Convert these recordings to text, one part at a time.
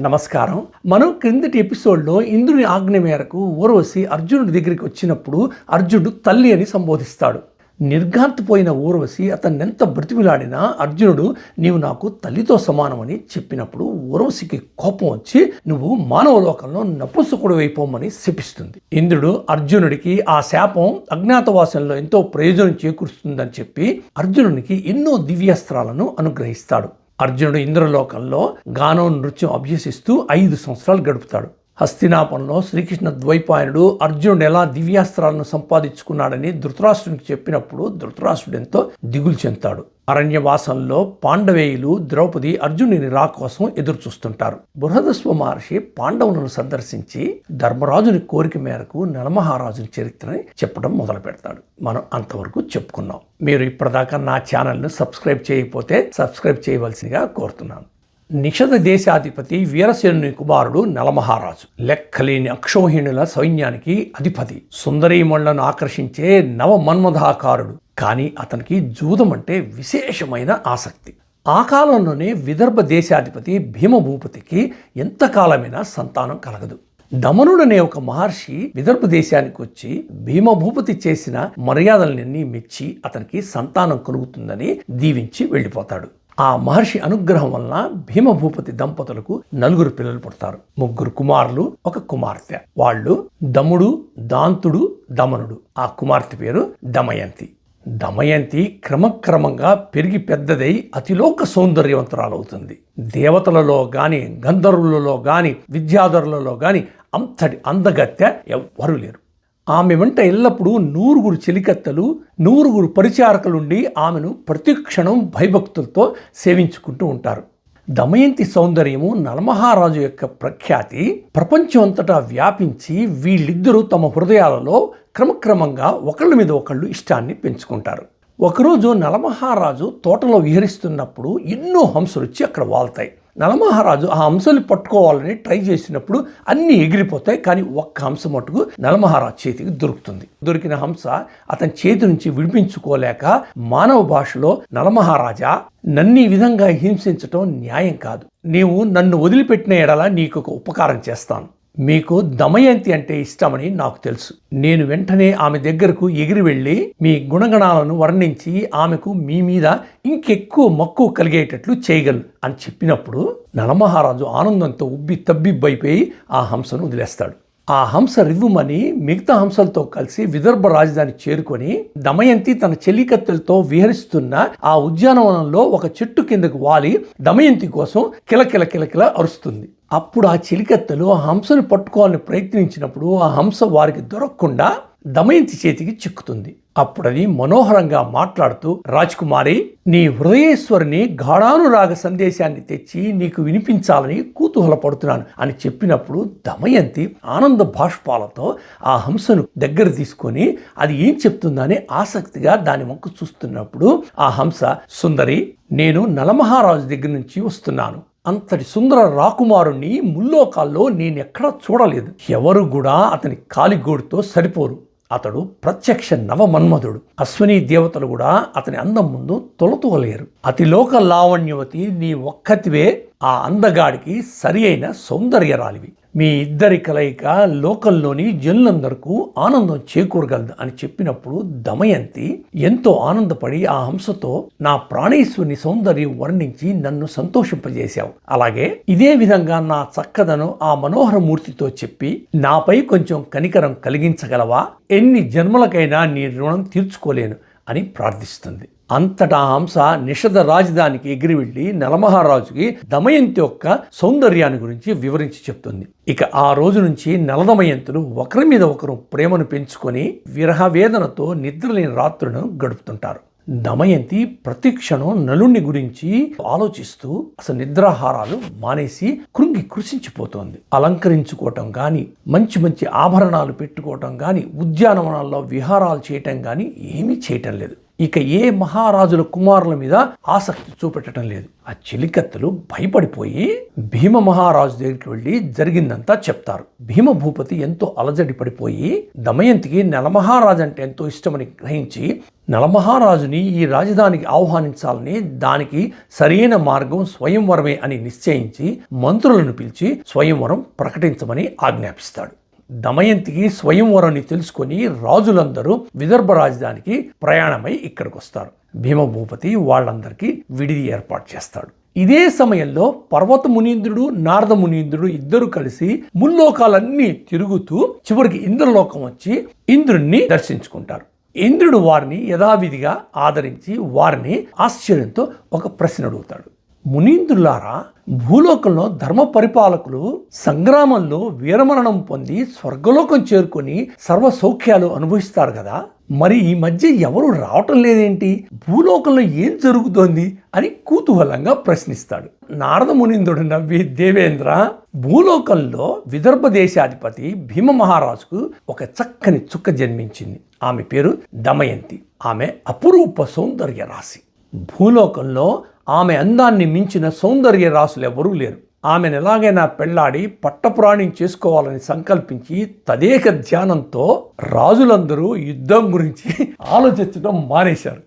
నమస్కారం. మనం క్రిందటి ఎపిసోడ్లో ఇంద్రుని ఆజ్ఞ మేరకు ఊర్వశి అర్జునుడి దగ్గరికి వచ్చినప్పుడు అర్జునుడు తల్లి అని సంబోధిస్తాడు. నిర్ఘాంతపోయిన ఊర్వశి అతన్ని ఎంత బ్రతిమిలాడినా అర్జునుడు నీవు నాకు తల్లితో సమానమని చెప్పినప్పుడు ఊర్వశికి కోపం వచ్చి నువ్వు మానవ లోకంలో నపుంసకుడు అయిపోమని శపిస్తుంది. ఇంద్రుడు అర్జునుడికి ఆ శాపం అజ్ఞాతవాసంలో ఎంతో ప్రయోజనం చేకూరుస్తుందని చెప్పి అర్జునునికి ఎన్నో దివ్యాస్త్రాలను అనుగ్రహిస్తాడు. అర్జునుడు ఇంద్రలోకంలో గానం నృత్యం అభ్యసిస్తూ ఐదు సంవత్సరాలు గడుపుతాడు. హస్తినాపంలో శ్రీకృష్ణ ద్వైపాయనుడు అర్జునుడు ఎలా దివ్యాస్త్రాలను సంపాదించుకున్నాడని ధృతరాష్ట్రునికి చెప్పినప్పుడు ధృతరాష్ట్రుడు ఎంతో దిగులు చెందుతాడు. అరణ్యవాసంలో పాండవేయులు ద్రౌపది అర్జునుని రా కోసం ఎదురు చూస్తుంటారు బృహదస్వ మహర్షి పాండవులను సందర్శించి ధర్మరాజుని కోరిక మేరకు నలమహారాజుని చరిత్రని చెప్పడం మొదలు పెడతాడు మనం అంతవరకు చెప్పుకున్నాం. మీరు ఇప్పటిదాకా నా ఛానల్ను సబ్స్క్రైబ్ చేయకపోతే సబ్స్క్రైబ్ చేయవలసిందిగా కోరుతున్నాను. నిషధ దేశాధిపతి వీరసేనుని కుమారుడు నలమహారాజు. లెక్కలేని అక్షోహిణుల సైన్యానికి అధిపతి. సుందరీమణులను ఆకర్షించే నవ మన్మధాకారుడు కానీ అతనికి జూదం అంటే విశేషమైన ఆసక్తి. ఆ కాలంలోనే విదర్భ దేశాధిపతి భీమభూపతికి ఎంతకాలమైనా సంతానం కలగదు. దమనుడనే ఒక మహర్షి విదర్భ దేశానికి వచ్చి భీమభూపతి చేసిన మర్యాదలన్నీ మెచ్చి అతనికి సంతానం కలుగుతుందని దీవించి వెళ్ళిపోతాడు. ఆ మహర్షి అనుగ్రహం వలన భీమభూపతి దంపతులకు నలుగురు పిల్లలు పుడతారు. ముగ్గురు కుమారులు ఒక కుమార్తె. వాళ్ళు దముడు దాంతుడు దమనుడు. ఆ కుమార్తె పేరు దమయంతి. దమయంతి క్రమక్రమంగా పెరిగి పెద్దదై అతిలోక సౌందర్యవంతురాలవుతుంది. దేవతలలో గాని గంధర్వులలో గాని విద్యాధరులలో గాని అంతటి అందగత్తె ఎవ్వరూ లేరు. ఆమె వెంట ఎల్లప్పుడూ నూరుగురు చెలికత్తెలు నూరుగురు పరిచారకులుండి ఆమెను ప్రతిక్షణం భయభక్తులతో సేవించుకుంటూ ఉంటారు. దమయంతి సౌందర్యము నలమహారాజు యొక్క ప్రఖ్యాతి. ప్రపంచం అంతటా వ్యాపించి వీళ్ళిద్దరూ తమ హృదయాలలో క్రమక్రమంగా ఒకళ్ళ మీద ఒకళ్ళు ఇష్టాన్ని పెంచుకుంటారు. ఒకరోజు నలమహారాజు తోటలో విహరిస్తున్నప్పుడు ఎన్నో హంసలు వచ్చి అక్కడ వాళ్తాయి. నలమహారాజు ఆ హంసలు పట్టుకోవాలని ట్రై చేసినప్పుడు అన్నీ ఎగిరిపోతాయి కానీ ఒక్క హంస మటుకు నలమహారాజు చేతికి దొరుకుతుంది. దొరికిన హంస అతని చేతి నుంచి విడిపించుకోలేక మానవ భాషలో నలమహారాజా నన్ను ఈ విధంగా హింసించటం న్యాయం కాదు. నీవు నన్ను వదిలిపెట్టిన ఎడల నీకు ఒక ఉపకారం చేస్తాను. మీకు దమయంతి అంటే ఇష్టమని నాకు తెలుసు. నేను వెంటనే ఆమె దగ్గరకు ఎగిరి వెళ్ళి మీ గుణగణాలను వర్ణించి ఆమెకు మీ మీద ఇంకెక్కువ మక్కువ కలిగేటట్లు చేయగలను అని చెప్పినప్పుడు నలమహారాజు ఆనందంతో ఉబ్బి తబ్బిబ్బైపోయి ఆ హంసను వదిలేస్తాడు. ఆ హంస రివ్వుమని మిగతా హంసలతో కలిసి విదర్భ రాజధాని చేరుకొని దమయంతి తన చెల్లికత్తెలతో విహరిస్తున్న ఆ ఉద్యానవనంలో ఒక చెట్టు కిందకు వాలి దమయంతి కోసం కిలకిల కిలకిల అరుస్తుంది. అప్పుడు ఆ చెలికత్తెలు ఆ హంసను పట్టుకోవాలని ప్రయత్నించినప్పుడు ఆ హంస వారికి దొరకకుండా దమయంతి చేతికి చిక్కుతుంది. అప్పుడది మనోహరంగా మాట్లాడుతూ రాజ్కుమారి నీ హృదయేశ్వరిని గాఢానురాగ సందేశాన్ని తెచ్చి నీకు వినిపించాలని కుతూహలపడుతున్నాను అని చెప్పినప్పుడు దమయంతి ఆనంద బాష్పాలతో ఆ హంసను దగ్గర తీసుకొని అది ఏం చెప్తుందని ఆసక్తిగా దాని వంక చూస్తున్నప్పుడు ఆ హంస సుందరి నేను నలమహారాజు దగ్గర నుంచి వస్తున్నాను. అంతటి సుందర రాకుమారుణ్ణి ముల్లోకాల్లో నేనెక్కడ చూడలేదు. ఎవరు కూడా అతని కాలిగోడుతో సరిపోరు. అతడు ప్రత్యక్ష నవమన్మధుడు. అశ్విని దేవతలు కూడా అతని అందం ముందు తొలతూగలేరు. అతిలోక లావణ్యవతి నీ ఒక్కతివే ఆ అందగాడికి సరి అయిన సౌందర్యరాలివి. మీ ఇద్దరి కలయిక లోకంలోని జనులందరకు ఆనందం చేకూరగలదు అని చెప్పినప్పుడు దమయంతి ఎంతో ఆనందపడి ఆ హంసతో నా ప్రాణేశ్వరుని సౌందర్యం వర్ణించి నన్ను సంతోషింపజేశావు. అలాగే ఇదే విధంగా నా చక్కదను ఆ మనోహర మూర్తితో చెప్పి నాపై కొంచెం కనికరం కలిగించగలవా? ఎన్ని జన్మలకైనా నీ రుణం తీర్చుకోలేను అని ప్రార్థిస్తుంది. అంతటా హంస నిషద రాజధానికి ఎగిరి వెళ్ళి నలమహారాజుకి దమయంతి యొక్క సౌందర్యాన్ని గురించి వివరించి చెప్తుంది. ఇక ఆ రోజు నుంచి నలదమయంతులు ఒకరి మీద ఒకరు ప్రేమను పెంచుకొని విరహ వేదనతో నిద్రలేని రాత్రులను గడుపుతుంటారు. దమయంతి ప్రతిక్షణం నలుణ్ణి గురించి ఆలోచిస్తూ అసలు నిద్రాహారాలు మానేసి కృంగి కృషించిపోతోంది అలంకరించుకోవటం కానీ మంచి మంచి ఆభరణాలు పెట్టుకోవటం కానీ ఉద్యానవనాల్లో విహారాలు చేయటం కానీ ఏమీ చేయటం లేదు. ఇక ఏ మహారాజుల కుమారుల మీద ఆసక్తి చూపెట్టడం లేదు. ఆ చెలికత్తెలు భయపడిపోయి భీమ మహారాజు దగ్గరికి వెళ్ళి జరిగిందంతా చెప్తారు. భీమ భూపతి ఎంతో అలజడి పడిపోయి దమయంతికి నలమహారాజు అంటే ఎంతో ఇష్టమని గ్రహించి నలమహారాజుని ఈ రాజధానికి ఆహ్వానించాలని దానికి సరైన మార్గం స్వయంవరమే అని నిశ్చయించి మంత్రులను పిలిచి స్వయంవరం ప్రకటించమని ఆజ్ఞాపిస్తాడు. దమయంతికి స్వయంవరాన్ని తెలుసుకొని రాజులందరూ విదర్భ రాజధానికి ప్రయాణమై ఇక్కడికి వస్తారు భీమభూపతి వాళ్ళందరికీ విడిది ఏర్పాటు చేస్తాడు. ఇదే సమయంలో పర్వత మునీంద్రుడు నారద మునీంద్రుడు ఇద్దరు కలిసి ముల్లోకాలన్నీ తిరుగుతూ చివరికి ఇంద్రలోకం వచ్చి ఇంద్రుణ్ణి దర్శించుకుంటారు. ఇంద్రుడు వారిని యథావిధిగా ఆదరించి వారిని ఆశ్చర్యంతో ఒక ప్రశ్న అడుగుతాడు మునీంద్రులారా భూలోకంలో ధర్మ పరిపాలకులు సంగ్రామంలో వీరమరణం పొంది స్వర్గలోకం చేరుకొని సర్వ సౌఖ్యాలు అనుభవిస్తారు కదా? మరి ఈ మధ్య ఎవరు రావటం లేదేంటి? భూలోకంలో ఏం జరుగుతోంది అని కుతూహలంగా ప్రశ్నిస్తాడు. నారద మునీంద్రుడు నవ్వి దేవేంద్ర భూలోకంలో విదర్భ దేశాధిపతి భీమ మహారాజుకు ఒక చక్కని చుక్క జన్మించింది. ఆమె పేరు దమయంతి. ఆమె అపురూప సౌందర్య రాశి. భూలోకంలో ఆమె అందాన్ని మించిన సౌందర్య రాసులు ఎవరూ లేరు. ఆమెను ఎలాగైనా పెళ్ళాడి పట్టపురాణం చేసుకోవాలని సంకల్పించి తదేక ధ్యానంతో రాజులందరూ యుద్ధం గురించి ఆలోచించడం మానేశారు.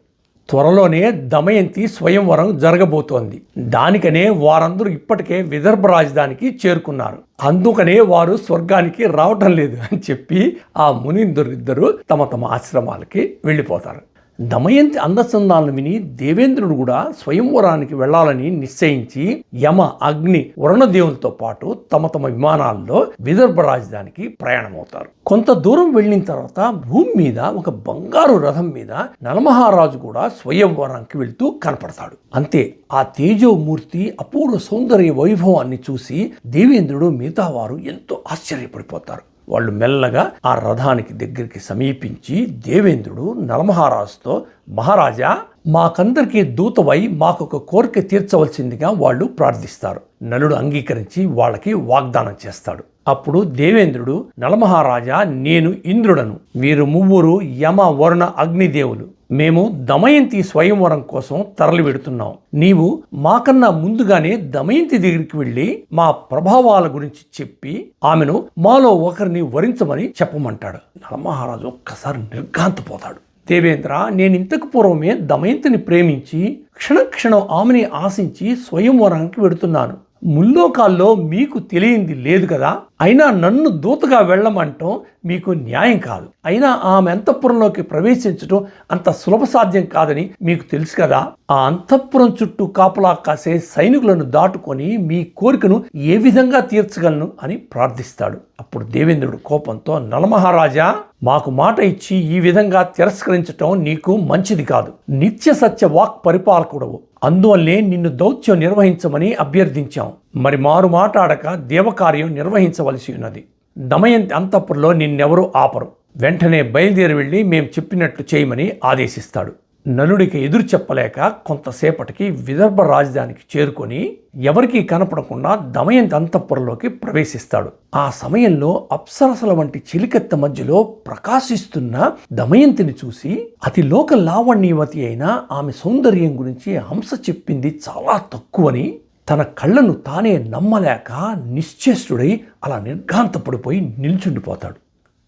త్వరలోనే దమయంతి స్వయంవరం జరగబోతోంది. దానికనే వారందరూ ఇప్పటికే విదర్భ రాజధానికి చేరుకున్నారు. అందుకనే వారు స్వర్గానికి రావటం లేదు అని చెప్పి ఆ మునిందరిద్దరూ తమ తమ ఆశ్రమాలకి వెళ్ళిపోతారు. దమయంతి అందచందాలను విని దేవేంద్రుడు కూడా స్వయంవరానికి వెళ్ళాలని నిశ్చయించి యమ అగ్ని వరుణదేవులతో పాటు తమ తమ విమానాల్లో విదర్భ రాజధానికి ప్రయాణమవుతారు. కొంత దూరం వెళ్ళిన తర్వాత భూమి మీద ఒక బంగారు రథం మీద నలమహారాజు కూడా స్వయంవరానికి వెళ్తూ కనపడతాడు. అంతే ఆ తేజోమూర్తి అపూర్వ సౌందర్య వైభవాన్ని చూసి దేవేంద్రుడు మిగతా వారు ఎంతో ఆశ్చర్యపడిపోతారు. వాళ్ళు మెల్లగా ఆ రథానికి దగ్గరికి సమీపించి దేవేంద్రుడు నలమహారాజుతో మహారాజా మాకందరికీ దూతవై మాకొక కోరిక తీర్చవలసిందిగా వాళ్ళు ప్రార్థిస్తారు. నలుడు అంగీకరించి వాళ్ళకి వాగ్దానం చేస్తాడు. అప్పుడు దేవేంద్రుడు నలమహారాజా నేను ఇంద్రుడను. వీరు ముగ్గురు యమ వరుణ అగ్నిదేవులు. మేము దమయంతి స్వయంవరం కోసం తరలి వెడుతున్నాం నీవు మాకన్నా ముందుగానే దమయంతి దగ్గరికి వెళ్ళి మా ప్రభావాల గురించి చెప్పి ఆమెను మాలో ఒకరిని వరించమని చెప్పమంటాడు. నలమహారాజు ఒక్కసారి నిర్ఘాంతపోతాడు. దేవేంద్ర నేను ఇంతకు పూర్వమే దమయంతిని ప్రేమించి క్షణక్షణం ఆమెని ఆశించి స్వయంవరానికి వెడుతున్నాను. ముల్లోకాల్లో మీకు తెలియంది లేదు కదా? అయినా నన్ను దూతగా వెళ్ళమంటం మీకు న్యాయం కాదు. అయినా ఆమె అంతఃపురంలోకి ప్రవేశించడం అంత సులభ సాధ్యం కాదని మీకు తెలుసు కదా? ఆ అంతఃపురం చుట్టూ కాపలా కాసే సైనికులను దాటుకొని మీ కోరికను ఏ విధంగా తీర్చగలను అని ప్రార్థిస్తాడు. అప్పుడు దేవేంద్రుడు కోపంతో నలమహారాజా మాకు మాట ఇచ్చి ఈ విధంగా తిరస్కరించటం నీకు మంచిది కాదు. నిత్య సత్య వాక్ పరిపాలకుడవు అందువల్లే నిన్ను దౌత్యం నిర్వహించమని అభ్యర్థించాం. మరి మారు మాట్లాడక దేవకార్యం నిర్వహించవలసి ఉన్నది. దమయంతి అంతఃపురంలో నిన్నెవరూ ఆపరు. వెంటనే బయలుదేరి వెళ్ళి మేం చెప్పినట్లు చేయమని ఆదేశిస్తాడు. నలుడికి ఎదురు చెప్పలేక కొంతసేపటికి విదర్భ రాజధానికి చేరుకొని ఎవరికీ కనపడకుండా దమయంతి అంతఃపురంలోకి ప్రవేశిస్తాడు. ఆ సమయంలో అప్సరసల వంటి చిలికెత్త మధ్యలో ప్రకాశిస్తున్న దమయంతిని చూసి అతి లోక లావణ్యవతి అయిన ఆమె సౌందర్యం గురించి హంస చెప్పింది చాలా తక్కువని తన కళ్ళను తానే నమ్మలేక నిశ్చేష్టుడై అలా నిర్ఘాంతపడిపోయి నిల్చుండిపోతాడు.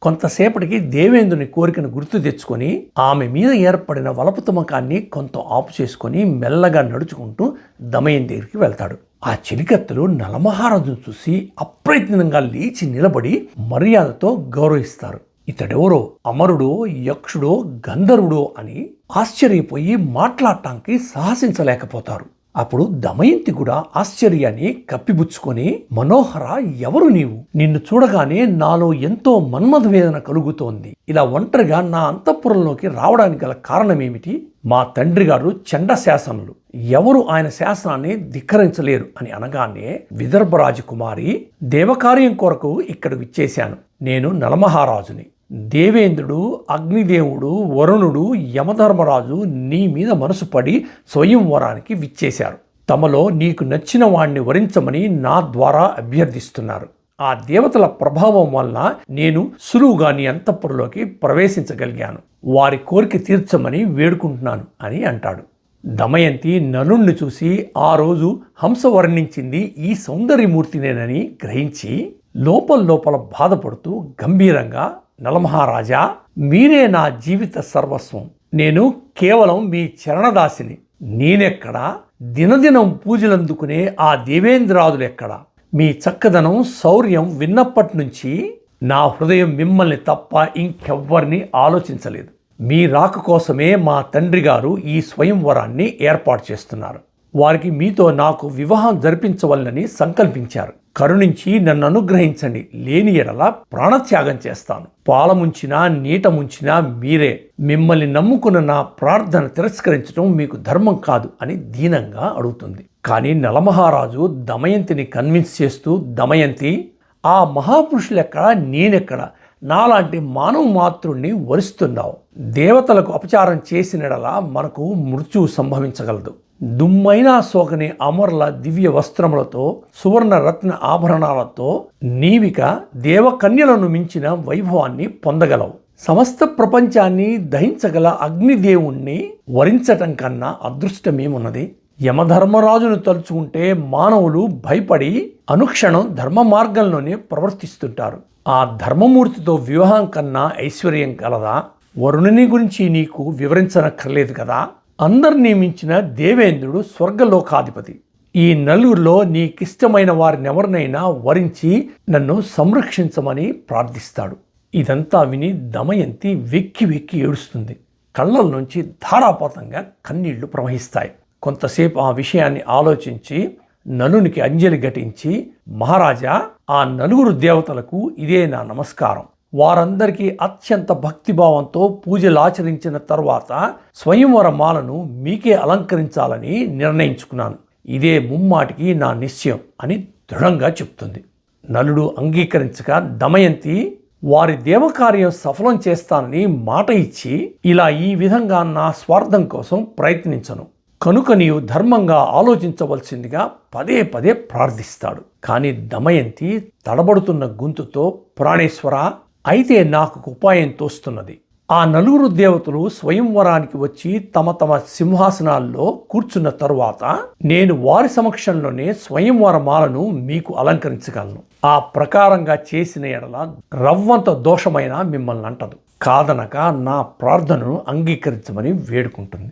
కొంతసేపటికి దేవేంద్రుని కోరికను గుర్తు తెచ్చుకొని ఆమె మీద ఏర్పడిన వలపుతమకాన్ని కొంత ఆపు చేసుకొని మెల్లగా నడుచుకుంటూ దమయం దగ్గరికి వెళ్తాడు. ఆ చెలికత్తెలు నలమహారాజును చూసి అప్రయత్నంగా లేచి నిలబడి మర్యాదతో గౌరవిస్తారు. ఇతడెవరో? అమరుడో? యక్షుడో? గంధర్వుడో? అని ఆశ్చర్యపోయి మాట్లాడటానికి సాహసించలేకపోతారు. అప్పుడు దమయంతి కూడా ఆశ్చర్యాన్ని కప్పిపుచ్చుకొని మనోహర ఎవరు నీవు? నిన్ను చూడగానే నాలో ఎంతో మన్మధవేదన కలుగుతోంది. ఇలా ఒంటరిగా నా అంతఃపురంలోకి రావడానికి గల కారణమేమిటి? మా తండ్రి గారు చండ శాసనులు ఎవరు ఆయన శాసనాన్ని ధిక్కరించలేరు అని అనగానే విదర్భరాజు కుమారి దేవకార్యం కొరకు ఇక్కడ విచ్చేశాను. నేను నలమహారాజుని. దేవేంద్రుడు అగ్నిదేవుడు వరుణుడు యమధర్మరాజు నీ మీద మనసు పడి స్వయంవరానికి విచ్చేశారు. తమలో నీకు నచ్చిన వాణ్ణి వరించమని నా ద్వారా అభ్యర్థిస్తున్నారు. ఆ దేవతల ప్రభావం వలన నేను సులువుగా నీ అంతఃపురలోకి ప్రవేశించగలిగాను. వారి కోరిక తీర్చమని వేడుకుంటున్నాను అని అంటాడు. దమయంతి నలుణ్ణి చూసి ఆ రోజు హంస వర్ణించింది ఈ సౌందర్యమూర్తినేనని గ్రహించి లోపల లోపల బాధపడుతూ గంభీరంగా నలమహారాజా మీరే నా జీవిత సర్వస్వం. నేను కేవలం మీ చరణదాసిని. నేనెక్కడా? దినదినం పూజలందుకునే ఆ దేవేంద్రాదులెక్కడా? మీ చక్కదనం శౌర్యం విన్నప్పటి నుంచి నా హృదయం మిమ్మల్ని తప్ప ఇంకెవ్వరిని ఆలోచించలేదు. మీ రాక కోసమే మా తండ్రి గారు ఈ స్వయంవరాన్ని ఏర్పాటు చేస్తున్నారు. వారికి మీతో నాకు వివాహం జరిపించవలనని సంకల్పించారు. కరుణించి నన్ను అనుగ్రహించండి. లేని ఎడల ప్రాణత్యాగం చేస్తాను. పాలముంచినా నీట ముంచినా మీరే. మిమ్మల్ని నమ్ముకున్న నా ప్రార్థన తిరస్కరించడం మీకు ధర్మం కాదు అని దీనంగా అడుగుతుంది. కానీ నలమహారాజు దమయంతిని కన్విన్స్ చేస్తూ దమయంతి ఆ మహాపురుషులెక్కడ నేనెక్కడ? నాలాంటి మానవ మాతృణ్ణి వరిస్తున్నావు. దేవతలకు అపచారం చేసినడలా మనకు మృత్యువు సంభవించగలదు. దుమ్మైనా సోకని అమరుల దివ్య వస్త్రములతో సువర్ణ రత్న ఆభరణాలతో నీవిక దేవకన్యలను మించిన వైభవాన్ని పొందగలవు. సమస్త ప్రపంచాన్ని దహించగల అగ్నిదేవుణ్ణి వరించటం కన్నా అదృష్టమేమున్నది? యమధర్మరాజును తలుచుకుంటే మానవులు భయపడి అనుక్షణం ధర్మ మార్గంలోనే ప్రవర్తిస్తుంటారు. ఆ ధర్మమూర్తితో వివాహం కన్నా ఐశ్వర్యం కలదా? వరుణుని గురించి నీకు వివరించనక్కర్లేదు కదా? అందరినీ మించిన దేవేంద్రుడు స్వర్గలోకాధిపతి. ఈ నలుగురిలో నీకిష్టమైన వారినెవరినైనా వరించి నన్ను సంరక్షించమని ప్రార్థిస్తాడు. ఇదంతా విని దమయంతి వెక్కి వెక్కి ఏడుస్తుంది. కళ్ళల నుంచి ధారాపాతంగా కన్నీళ్ళు ప్రవహిస్తాయి. కొంతసేపు ఆ విషయాన్ని ఆలోచించి నలునికి అంజలి ఘటించి మహారాజా ఆ నలుగురు దేవతలకు ఇదే నా నమస్కారం. వారందరికీ అత్యంత భక్తిభావంతో పూజలు ఆచరించిన తర్వాత స్వయంవర మాలను మీకే అలంకరించాలని నిర్ణయించుకున్నాను. ఇదే ముమ్మాటికి నా నిశ్చయం అని దృఢంగా చెప్తుంది. నలుడు అంగీకరించక దమయంతి వారి దేవకార్యం సఫలం చేస్తానని మాట ఇచ్చి ఇలా ఈ విధంగా నా స్వార్థం కోసం ప్రయత్నించను. కనుక నీవు ధర్మంగా ఆలోచించవలసిందిగా పదే పదే ప్రార్థిస్తాడు. కానీ దమయంతి తడబడుతున్న గొంతుతో ప్రాణేశ్వర అయితే నాకు ఉపాయం తోస్తున్నది. ఆ నలుగురు దేవతలు స్వయంవరానికి వచ్చి తమ తమ సింహాసనాల్లో కూర్చున్న తరువాత నేను వారి సమక్షంలోనే స్వయంవర మాలను మీకు అలంకరించగలను. ఆ ప్రకారంగా చేసిన ఎడల రవ్వంత దోషమైన మిమ్మల్ని అంటదు. కాదనక నా ప్రార్థనను అంగీకరించమని వేడుకుంటుంది.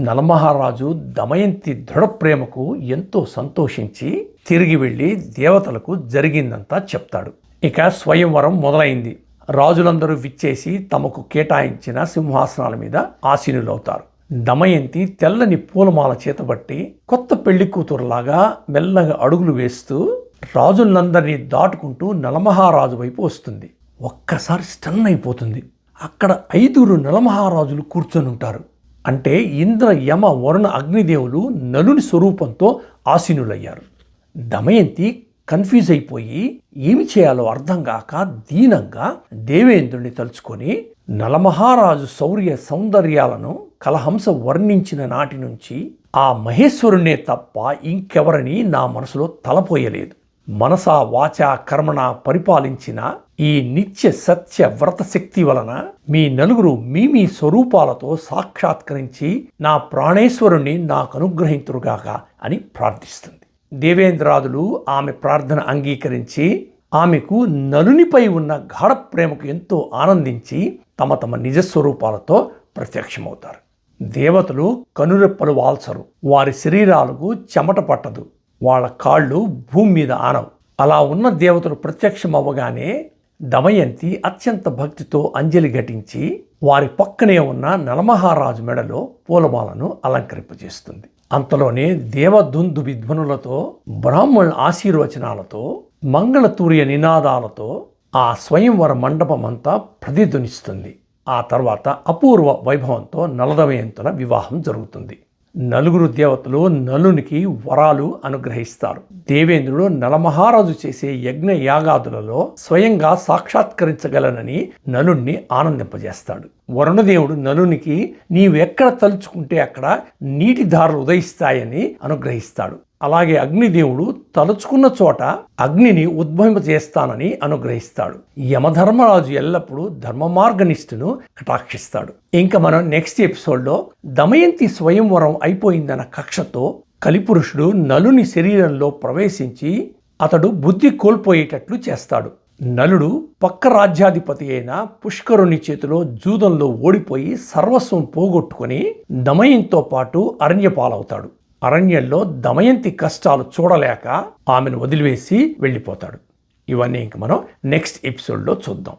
నలమహారాజు దమయంతి దృఢ ప్రేమకు ఎంతో సంతోషించి తిరిగి వెళ్ళి దేవతలకు జరిగిందంతా చెప్తాడు. ఇక స్వయంవరం మొదలైంది. రాజులందరూ విచ్చేసి తమకు కేటాయించిన సింహాసనాల మీద ఆసీనులవుతారు. దమయంతి తెల్లని పూలమాల చేతబట్టి కొత్త పెళ్ళి కూతురులాగా మెల్లగా అడుగులు వేస్తూ రాజులందరినీ దాటుకుంటూ నలమహారాజు వైపు వస్తుంది. ఒక్కసారి స్టన్ అయిపోతుంది. అక్కడ ఐదుగురు నలమహారాజులు కూర్చొని ఉంటారు. అంటే ఇంద్ర యమ వరుణ అగ్నిదేవులు నలుని స్వరూపంతో ఆసీనులయ్యారు. దమయంతి కన్ఫ్యూజ్ అయిపోయి ఏమి చేయాలో అర్థం కాక దీనంగా దేవేంద్రుని తలుచుకొని నలమహారాజు శౌర్య సౌందర్యాలను కలహంస వర్ణించిన నాటి నుంచి ఆ మహేశ్వరుణ్ణే తప్ప ఇంకెవరిని నా మనసులో తలపోయలేదు. మనసా వాచా కర్మణ పరిపాలించిన ఈ నిత్య సత్య వ్రత శక్తి వలన మీ నలుగురు మీ మీ స్వరూపాలతో సాక్షాత్కరించి నా ప్రాణేశ్వరుణ్ణి నాకు అనుగ్రహింతురుగాక అని ప్రార్థిస్తుంది. దేవేంద్రాదులు ఆమె ప్రార్థన అంగీకరించి ఆమెకు నలునిపై ఉన్న గాఢ ప్రేమకు ఎంతో ఆనందించి తమ తమ నిజస్వరూపాలతో ప్రత్యక్షమవుతారు. దేవతలు కనురెప్పలు వాల్చరు. వారి శరీరాలకు చెమట పట్టదు. వాళ్ళ కాళ్ళు భూమి మీద ఆనవు. అలా ఉన్న దేవతలు ప్రత్యక్షం అవ్వగానే దమయంతి అత్యంత భక్తితో అంజలి ఘటించి వారి పక్కనే ఉన్న నలమహారాజు మెడలో పూలమాలను అలంకరింపజేస్తుంది. అంతలోనే దేవదుందు విధ్వనులతో బ్రాహ్మణుల ఆశీర్వచనాలతో మంగళతూర్య నినాదాలతో ఆ స్వయంవర మండపమంతా ప్రతిధ్వనిస్తుంది. ఆ తర్వాత అపూర్వ వైభవంతో నలదవయంతుల వివాహం జరుగుతుంది. నలుగురు దేవతలు నలునికి వరాలు అనుగ్రహిస్తారు. దేవేంద్రుడు నలమహారాజు చేసే యజ్ఞ యాగాదులలో స్వయంగా సాక్షాత్కరించగలనని నలుణ్ణి ఆనందింపజేస్తాడు. వరుణదేవుడు నలునికి నీవెక్కడ తలుచుకుంటే అక్కడ నీటి ధారలు ఉదయిస్తాయని అనుగ్రహిస్తాడు. అలాగే అగ్నిదేవుడు తలుచుకున్న చోట అగ్నిని ఉద్భవింపజేస్తానని అనుగ్రహిస్తాడు. యమధర్మరాజు ఎల్లప్పుడూ ధర్మ మార్గనిష్ఠును కటాక్షిస్తాడు ఇంకా మనం నెక్స్ట్ ఎపిసోడ్లో దమయంతి స్వయంవరం అయిపోయిందన్న కక్షతో కలిపురుషుడు నలుని శరీరంలో ప్రవేశించి అతడు బుద్ధి కోల్పోయేటట్లు చేస్తాడు. నలుడు పక్క రాజ్యాధిపతి అయిన పుష్కరుని చేతిలో జూదంలో ఓడిపోయి సర్వస్వం పోగొట్టుకొని దమయంతో పాటు అరణ్యపాలవుతాడు. అరణ్యంలో దమయంతి కష్టాలు చూడలేక ఆమెను వదిలివేసి వెళ్ళిపోతాడు. ఇవన్నీ ఇంక మనం నెక్స్ట్ ఎపిసోడ్లో చూద్దాం.